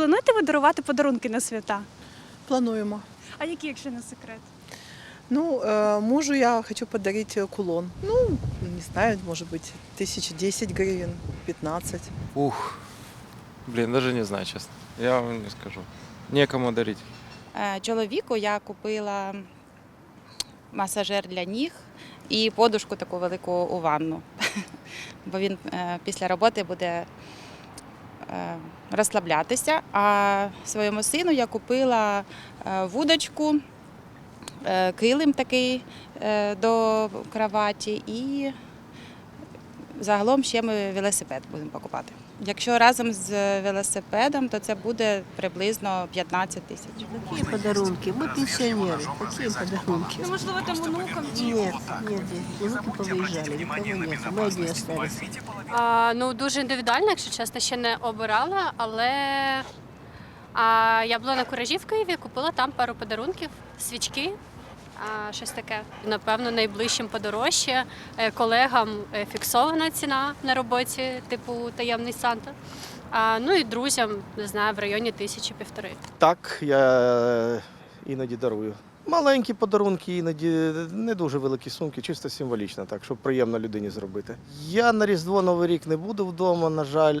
плануєте ви дарувати подарунки на свята? Плануємо. А які, якщо не секрет? Ну, э, мужу я хочу подарить э, кулон. Ну, не знаю, может быть, тысяч 10 гривен, 15. Ух, блин, даже не знаю, честно. Я вам не скажу. Некому дарить. Е, Чоловіку я купила масажер для ніг і подушку таку велику у ванну. Бо він е, після роботи буде е, розслаблятися. А своєму сину я купила е, вудочку, е, килим такий е, до кроваті і загалом ще ми велосипед будемо покупати. Якщо разом з велосипедом, то це буде приблизно 15 тисяч. Какие подарунки? Мы пенсионеры. Какие подарунки? Ну, можливо, там онукам Нет, нет, нет. Внуки повыезжали, никого нет. Мы одни остались. А, ну, дуже індивідуально, якщо чесно, ще не обирала, але а, я була на куражі в Києві, купила там пару подарунків, свічки, а, щось таке. Напевно, найближчим подорожче. Е, Колегам е, фіксована ціна на роботі, типу таємний Санта. А, ну і друзям, не знаю, в районі тисячі півтори. Так, я іноді дарую. Маленькі подарунки, іноді не дуже великі сумки, чисто символічно, так, щоб приємно людині зробити. Я на Різдво Новий рік не буду вдома, на жаль.